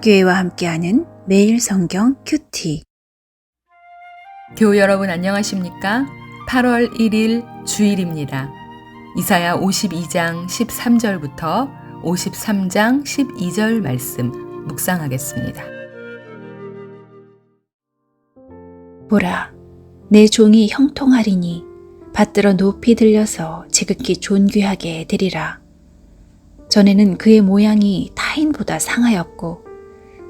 평화교회와 함께하는 매일 성경 큐티. 교우 여러분 안녕하십니까? 8월 1일 주일입니다. 이사야 52장 13절부터 53장 12절 말씀 묵상하겠습니다. 보라, 내 종이 형통하리니 받들어 높이 들려서 지극히 존귀하게 되리라. 전에는 그의 모양이 타인보다 상하였고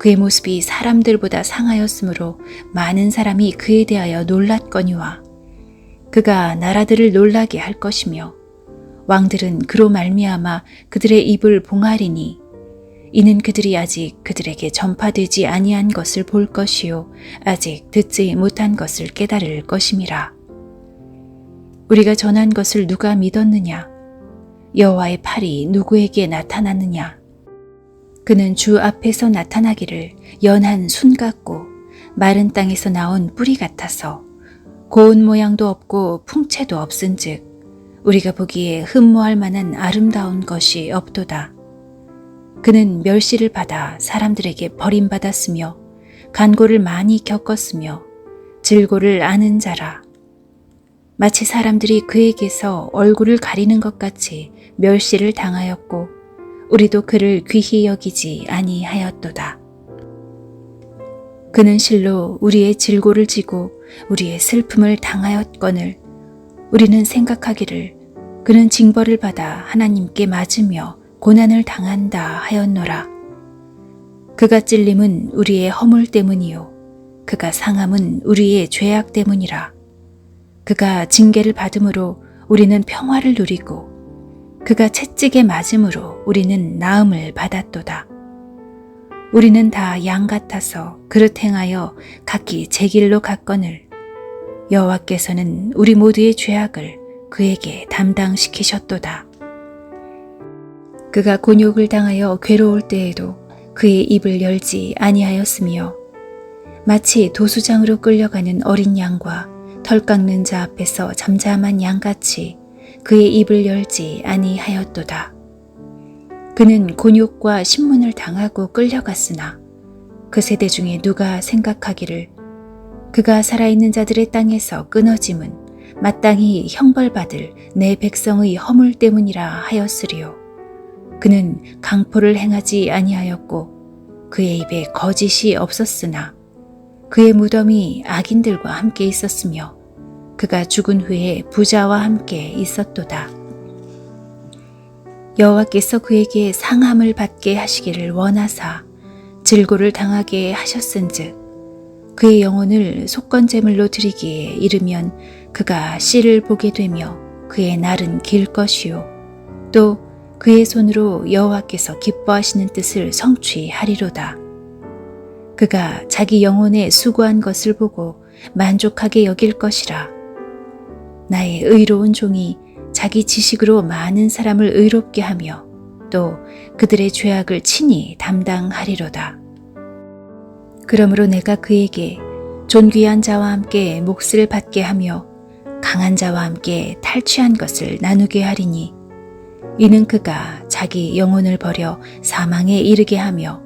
그의 모습이 사람들보다 상하였으므로 많은 사람이 그에 대하여 놀랐거니와 그가 나라들을 놀라게 할 것이며 왕들은 그로 말미암아 그들의 입을 봉하리니 이는 그들이 아직 그들에게 전파되지 아니한 것을 볼 것이요 아직 듣지 못한 것을 깨달을 것임이라. 우리가 전한 것을 누가 믿었느냐? 여호와의 팔이 누구에게 나타났느냐 그는 주 앞에서 나타나기를 연한 순 같고 마른 땅에서 나온 뿌리 같아서 고운 모양도 없고 풍채도 없은즉 우리가 보기에 흠모할 만한 아름다운 것이 없도다. 그는 멸시를 받아 사람들에게 버림받았으며 간고를 많이 겪었으며 질고를 아는 자라. 마치 사람들이 그에게서 얼굴을 가리는 것 같이 멸시를 당하였고 우리도 그를 귀히 여기지 아니하였도다. 그는 실로 우리의 질고를 지고 우리의 슬픔을 당하였거늘 우리는 생각하기를 그는 징벌을 받아 하나님께 맞으며 고난을 당한다 하였노라. 그가 찔림은 우리의 허물 때문이요. 그가 상함은 우리의 죄악 때문이라. 그가 징계를 받음으로 우리는 평화를 누리고 그가 채찍에 맞음으로 우리는 나음을 받았도다. 우리는 다 양 같아서 그릇 행하여 각기 제 길로 갔거늘 여호와께서는 우리 모두의 죄악을 그에게 담당시키셨도다. 그가 곤욕을 당하여 괴로울 때에도 그의 입을 열지 아니하였으며 마치 도수장으로 끌려가는 어린 양과 털 깎는 자 앞에서 잠잠한 양같이 그의 입을 열지 아니하였도다. 그는 곤욕과 신문을 당하고 끌려갔으나 그 세대 중에 누가 생각하기를 그가 살아있는 자들의 땅에서 끊어짐은 마땅히 형벌받을 내 백성의 허물 때문이라 하였으리요. 그는 강포를 행하지 아니하였고 그의 입에 거짓이 없었으나 그의 무덤이 악인들과 함께 있었으며 그가 죽은 후에 부자와 함께 있었도다. 여호와께서 그에게 상함을 받게 하시기를 원하사 질고를 당하게 하셨은즉 그의 영혼을 속건제물로 드리기에 이르면 그가 씨를 보게 되며 그의 날은 길 것이요 또 그의 손으로 여호와께서 기뻐하시는 뜻을 성취하리로다. 그가 자기 영혼에 수고한 것을 보고 만족하게 여길 것이라. 나의 의로운 종이 자기 지식으로 많은 사람을 의롭게 하며 또 그들의 죄악을 친히 담당하리로다. 그러므로 내가 그에게 존귀한 자와 함께 몫을 받게 하며 강한 자와 함께 탈취한 것을 나누게 하리니 이는 그가 자기 영혼을 버려 사망에 이르게 하며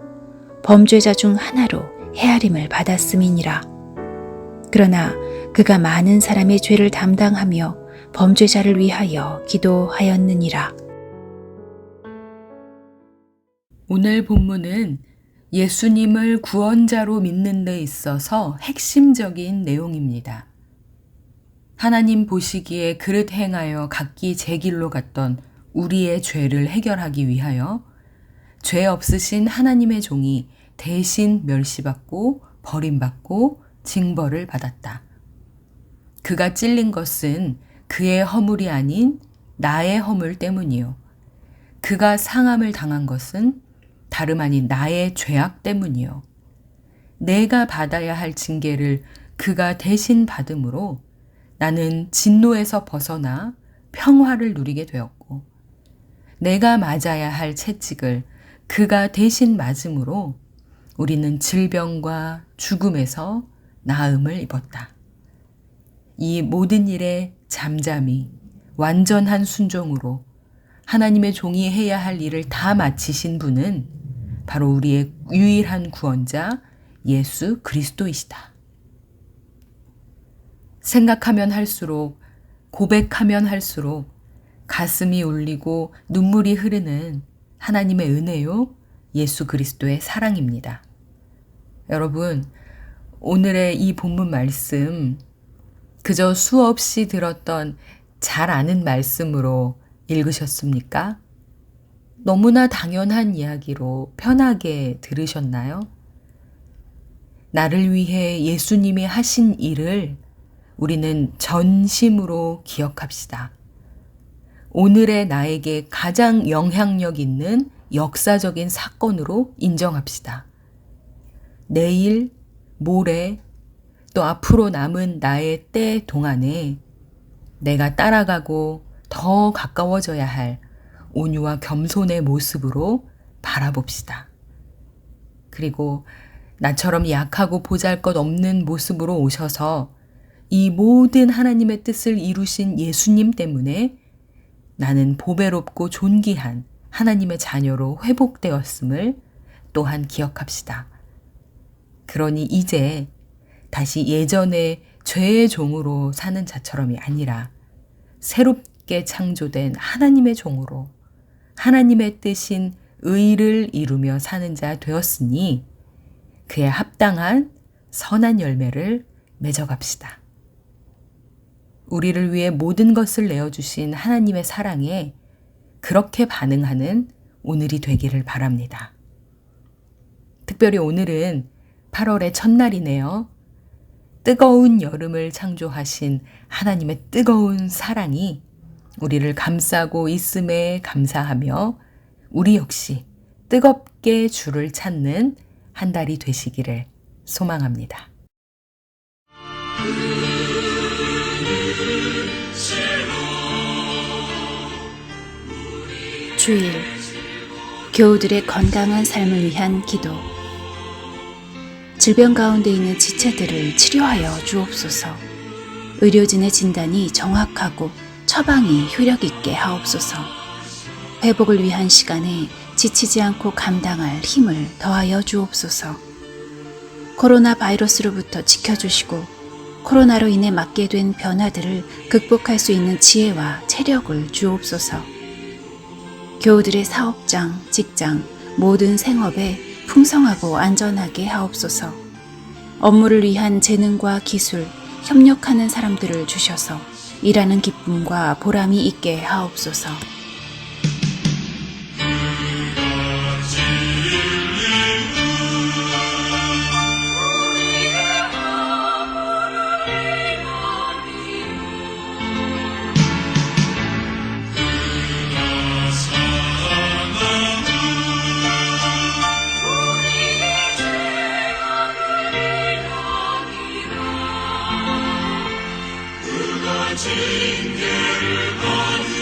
범죄자 중 하나로 헤아림을 받았음이니라. 그러나 그가 많은 사람의 죄를 담당하며 범죄자를 위하여 기도하였느니라. 오늘 본문은 예수님을 구원자로 믿는 데 있어서 핵심적인 내용입니다. 하나님 보시기에 그릇 행하여 각기 제 길로 갔던 우리의 죄를 해결하기 위하여 죄 없으신 하나님의 종이 대신 멸시받고 버림받고 징벌을 받았다. 그가 찔린 것은 그의 허물이 아닌 나의 허물 때문이요. 그가 상함을 당한 것은 다름 아닌 나의 죄악 때문이요. 내가 받아야 할 징계를 그가 대신 받음으로 나는 진노에서 벗어나 평화를 누리게 되었고, 내가 맞아야 할 채찍을 그가 대신 맞음으로 우리는 질병과 죽음에서 나음을 입었다. 이 모든 일에 잠잠히 완전한 순종으로 하나님의 종이 해야 할 일을 다 마치신 분은 바로 우리의 유일한 구원자 예수 그리스도이시다. 생각하면 할수록 고백하면 할수록 가슴이 울리고 눈물이 흐르는 하나님의 은혜요 예수 그리스도의 사랑입니다. 여러분, 오늘의 이 본문 말씀 그저 수없이 들었던 잘 아는 말씀으로 읽으셨습니까? 너무나 당연한 이야기로 편하게 들으셨나요? 나를 위해 예수님이 하신 일을 우리는 전심으로 기억합시다. 오늘의 나에게 가장 영향력 있는 역사적인 사건으로 인정합시다. 내일, 모레, 또 앞으로 남은 나의 때 동안에 내가 따라가고 더 가까워져야 할 온유와 겸손의 모습으로 바라봅시다. 그리고 나처럼 약하고 보잘 것 없는 모습으로 오셔서 이 모든 하나님의 뜻을 이루신 예수님 때문에 나는 보배롭고 존귀한 하나님의 자녀로 회복되었음을 또한 기억합시다. 그러니 이제 다시 예전의 죄의 종으로 사는 자처럼이 아니라 새롭게 창조된 하나님의 종으로 하나님의 뜻인 의를 이루며 사는 자 되었으니 그에 합당한 선한 열매를 맺어갑시다. 우리를 위해 모든 것을 내어주신 하나님의 사랑에 그렇게 반응하는 오늘이 되기를 바랍니다. 특별히 오늘은 8월의 첫날이네요. 뜨거운 여름을 창조하신 하나님의 뜨거운 사랑이 우리를 감싸고 있음에 감사하며 우리 역시 뜨겁게 주를 찾는 한 달이 되시기를 소망합니다. 주일 교우들의 건강한 삶을 위한 기도 질병 가운데 있는 지체들을 치료하여 주옵소서. 의료진의 진단이 정확하고 처방이 효력 있게 하옵소서. 회복을 위한 시간에 지치지 않고 감당할 힘을 더하여 주옵소서. 코로나 바이러스로부터 지켜주시고 코로나로 인해 맞게 된 변화들을 극복할 수 있는 지혜와 체력을 주옵소서. 교우들의 사업장, 직장, 모든 생업에 풍성하고 안전하게 하옵소서. 업무를 위한 재능과 기술, 협력하는 사람들을 주셔서 일하는 기쁨과 보람이 있게 하옵소서. 징계를 받